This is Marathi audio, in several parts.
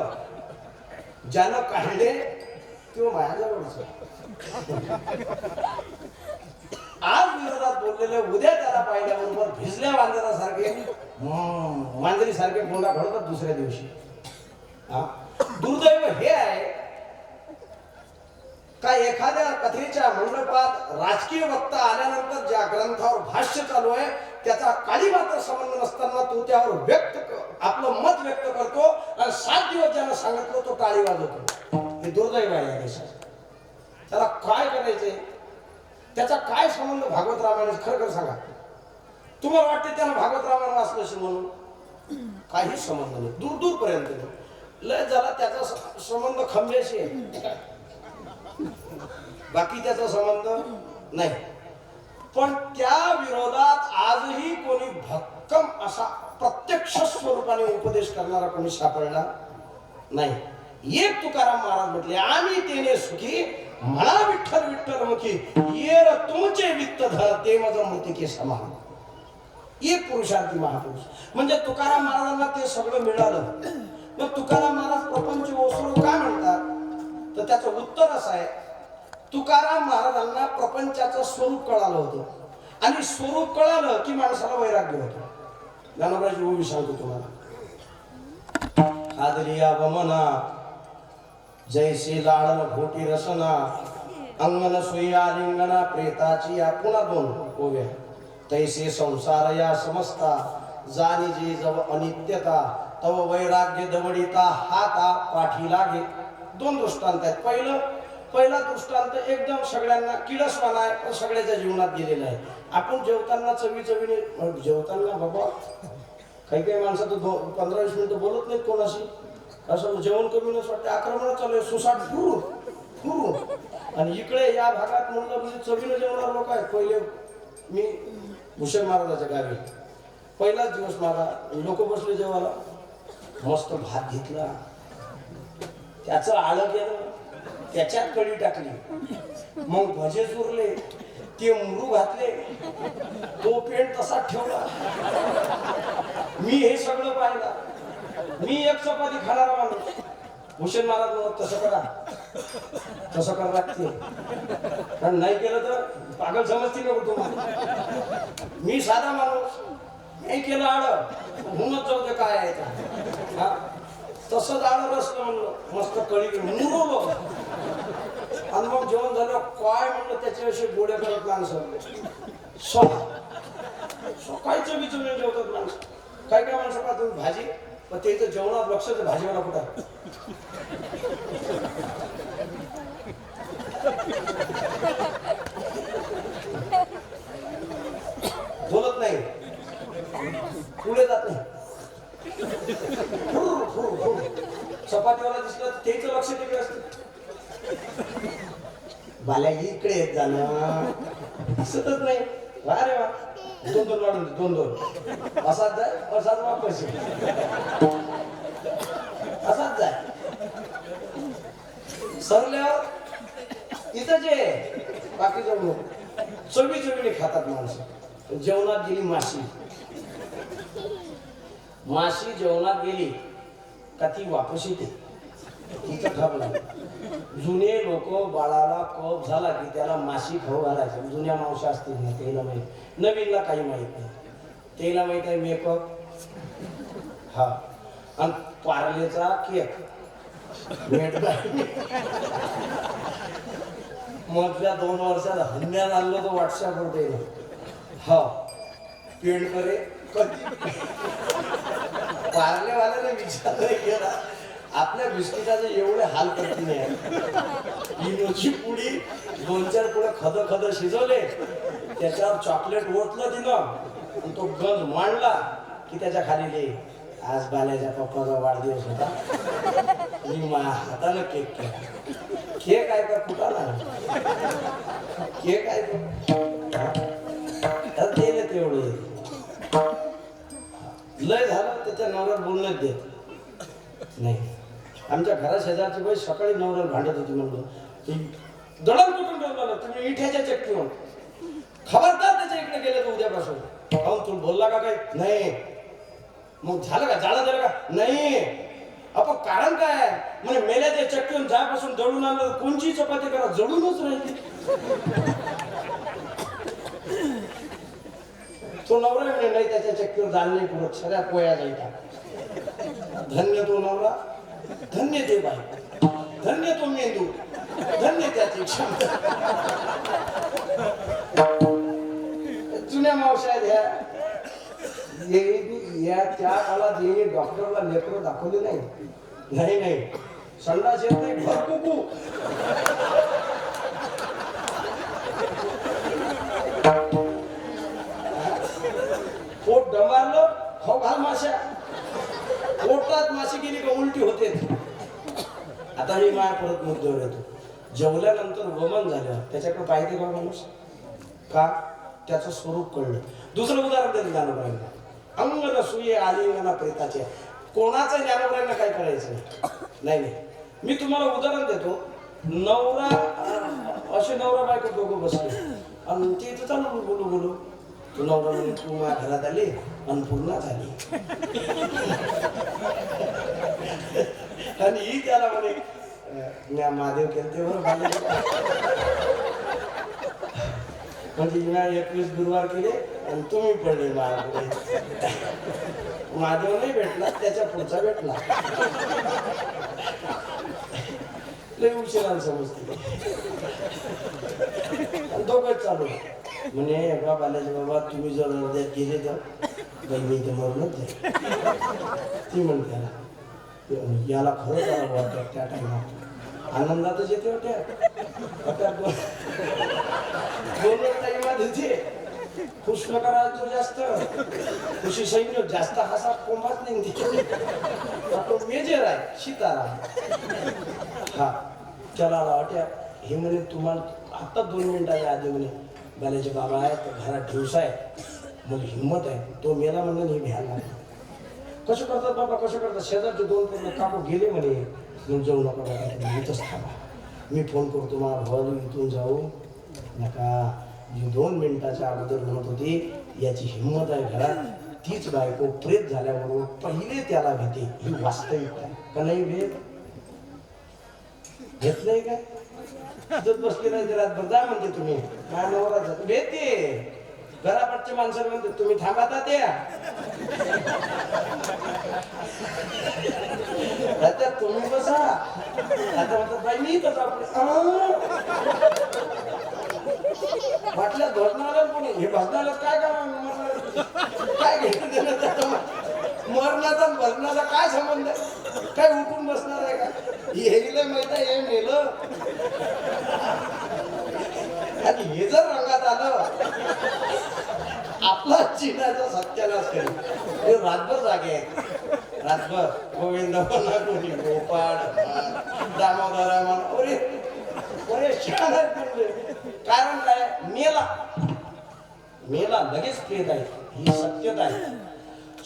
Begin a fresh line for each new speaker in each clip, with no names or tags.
काढलं ज्यानं काढले तो माझ्याजवळच आज विरोधात बोललेले उद्या त्याला पाहिल्याबरोबर भिजल्या मांजरासारखे मांजरीसारखे गोंडा घडतात दुसऱ्या दिवशी. हा? दुर्दैव हे आहे का एखाद्या कथेच्या मंडपात राजकीय वक्ता आल्यानंतर ज्या ग्रंथावर भाष्य चालू आहे त्याचा काही मात्र संबंध नसताना तो त्यावर व्यक्त आपलं मत व्यक्त करतो आणि सात दिवस ज्याला सांगितलं तो टाळी वाजवतो. हे दुर्दैव आहे या देशात. त्याला काय करायचंय? त्याचा काय संबंध भागवत रामाने खरं खरं सांगा. तुम्हाला वाटते त्यानं भागवत रामायण वाचलं असेल म्हणून? काही संबंध नाही. दूर दूर पर्यंत लय झाला त्याचा संबंध खंब्याशी आहे. बाकी त्याचा संबंध नाही. पण त्या विरोधात आजही कोणी भक्त भक्कम असा प्रत्यक्ष स्वरूपाने उपदेश करणारा कोणी सापडला नाही. एक तुकाराम महाराज म्हटले आम्ही तेने सुखी म्हणा विठ्ठल विठ्ठल मुखी येर तुमचे वित्त धर ते मज मृतिके समान. एक पुरुषार्थी महापुरुष. म्हणजे तुकाराम महाराजांना ते सगळं मिळालं. मग तुकाराम महाराज प्रपंच ओसरो का म्हणतात? तर त्याचं उत्तर असं आहे तुकाराम महाराजांना प्रपंचाचं स्वरूप कळालं होतं. आणि स्वरूप कळालं की माणसाला वैराग्य होतं. ज्ञानोबाची भूमी सांगतो तुम्हाला खादरिया वमना जैसी लाडन घोटी रसना अंगन सोया रिंगणा प्रेताची या पुन्हा दोन ओव्या तैसे संसार या समजता जाणी जे जव अनित्यता तव वैराग्य दवडिता हाता पाठी लागे दोन दृष्टांत आहेत पहिलं पहिला दृष्टांत एकदम सगळ्यांना किडसवाना आहे पण सगळ्याच्या जीवनात गेलेला आहे. आपण जेवताना चवी चवीने जेवताना बाबा काही काही माणसं तर पंधरा वीस मिनिटं बोलत नाहीत कोणाशी. असं जेवण कमी नस वाटतं. आक्रमण चालू आहे. सुसाट फुरू फुरू. आणि इकडे या भागात म्हणलं म्हणजे चवीनं जेवणार लोक आहेत. पहिले मी भूषण महाराजाच्या गावी. पहिलाच दिवस मला लोक बसले जेवायला. मस्त भात घेतला. त्याचं आलं केलं त्याच्यात कळी टाकली. मग भजे चुरले ते मुरू घातले. तो पेंट तसाच ठेवला. मी हे सगळं पाहिलं. मी एक चपाती खाणारा माणूस. भूषण महाराज म्हणत तसं करा. तसं करा लागते. कारण नाही केलं तर पागल समजते नको तुम्हाला मी साधा माणूस. नाही केलं आड. म्हणूनच जाऊ दे काय आहे हा? तसंच आड रसलं म्हणलं. मस्त कळी मुरवलो आणि मग जेवण झालं काय म्हणलं त्याच्याविषयी गोड्या करत माणसं सकाळचं विचारून जेवतात माणसं. काय काय माणसं का तुम्ही भाजी पण ते तर जेवणात लक्ष तर भाजीवाला कुठं बोलत नाही. पुढे जात नाही. चपातीवाला दिसलं त्याचं लक्ष तिकडे असतं बाल्या इकडे येत जाणं दिसतच नाही. वा रे वा. दोन दोन वाढून दोन दोन. असाच जाय असाच वापस असाच जाय. सरल्यावर इथं जे बाकीचे लोक चवी चवीने खातात माणसं. जेवणात गेली माशी. माशी जेवणात गेली का ती वापस येते? तिचं ठरलं जुने लोक बाळाला कप झाला की त्याला माशी खाऊ घालायचं. जुन्या मावशा असतील ना त्याला माहीत. नवीनला काही माहीत नाही. त्याला माहीत आहे मेकअप हा. आणि पार्लेचा केक. भेटला. मधल्या दोन वर्षात हंड्यात आणलं तर व्हॉट्सअपवर ते हा. पेंट करे. कधी? पार्लेवाल्याने विचार केला आपल्या बिस्किटाचे एवढे हाल करती नाही. इनोची पुडी दोन चार पुढे खद खद शिजवले. त्याच्यावर चॉकलेट ओतलं तिनं तो गंज मांडला की त्याच्याखाली ले आज बाल्याच्या पप्पाचा वाढदिवस होता. मी मा हातानं केक केला. केक आहे का कुठाला केक आहे का? घरा शेजारची बाई सकाळी नवऱ्याला भांडत होती म्हणलं. की कुठून ठेवलं तुम्ही इठ्याच्या चक्कीवर. खबरदार त्याच्या इकडे गेले तर उद्यापासून? काहून तू बोलला का काय? नाही. मग झालं का? झालं झालं का? नाही. आपण कारण काय? आहे म्हणजे मेल्याच्या चक्कीवर जायपासून जळून आलं. कोणची चपाती करा? जळूनच राहिली. तो नवरा म्हणे नाही त्याच्या चक्कीवर जाल नाही पुरत. सगळ्या पोया जायचा धन्य तो नवरा. धन्य ते बाई. धन्य तो मेंदू धन्य त्याची क्षमता जुन्या मावश्या घ्या या त्या काळात ये डॉक्टरला नेत्र दाखवले नाही नाही नाही. संडास येत नाही भर कुकू. पोट डमारलं खाऊ घाल माश्या. पोटात माशी गेली का उलटी होते. आता मी माया परत मुद्द्यावर येतो जेवल्यानंतर वमन झालं. त्याच्याकडे पाहिजे का माणूस? का? त्याचं स्वरूप कळलं. दुसरं उदाहरण देतो ज्ञानोबरांना अंग सुये आलिंगना प्रेताचे. कोणाचं ज्ञानोबरांना काय करायचं? नाही नाही. मी तुम्हाला उदाहरण देतो. नवरा असे नवरा बायको दोघं बसले. आणि ते इथं चालू बोलू बोलू. तू नवरा म्हणे तू माझ्या घरात आले अन्नपूर्णा झाली. आणि ही त्याला म्हणे म्या महादेव केलते म्हणजे म्या एकवीस गुरुवार केले आणि तुम्ही पडले महापुढे महादेव नाही भेटला त्याच्या पुढचा भेटला. लय उशिरा समजते. दोघंच चालू म्हणे बा आल्याचे बाबा तुम्ही जर अर्ध्यात गेले तर बाई मी तर मरूनच जाईल ती म्हणते याला खरंच आला वाटत त्या टायमात आनंदातच येते होत्या होत्या दोन दोनच येते. खुश नका राहतो जास्त खुशी सैन्य जास्त हसा कोंबाच नाही तिथे. आपण मेजर आहे सीतारा हा. चला वाट्या हे म्हणे तुम्हाला आता दोन मिनिटाच्या आधी म्हणे. बाल्याचे बाबा आहे तर घरात ठेवसा आहे. मग हिंमत आहे. तो मेला म्हणून हे भ्यायला कसं करतात बाबा कसं करतात? शेजारचे दोन पूर्ण काकू गेले म्हणे मग जाऊ नका बाबा इथंच थांबा. मी फोन करतो मला भावाला हो, इथून जाऊ. नका. जी दोन मिनिटाच्या अगोदर म्हणत होती याची हिंमत आहे घरात. तीच बायको प्रेत झाल्याबरोबर पहिले त्याला घेते. ही वास्तविकता का नाही भेट घेत नाही काय तिथंच बसले नाही रातभर जा म्हणते तुम्ही. माझ्या नवरा जातो भेटते घरापटच्या माणसाला म्हणते तुम्ही थांबा त्या. आता तुम्ही बसा. आता म्हणतात बाई मी इथंच आपले. वाटल्या धरणाला कोणी? हे भजनाला काय काम काय घेतलं देणं? मरणाचा आणि भजनाचा काय संबंध काय उठून बसणार आहे का? येईला माहीत आहे हे मेलं. आणि हे जर रंगात आलं आपला चिन्हाचा सत्यानाश करेल हे रातभर जागे. आहेत रातभर गोविंद म्हणा कोणी गोपाळ दामोदर म्हणा अरे अरे छान कारण काय? मेला. मेला लगेच प्रेत आहे. ही सत्यता आहे.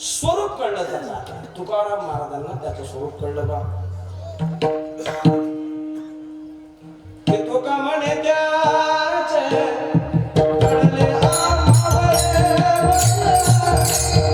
स्वरूप कळलं त्याचा. तुकाराम महाराजांना त्याचं स्वरूप कळलं बा. Thank you.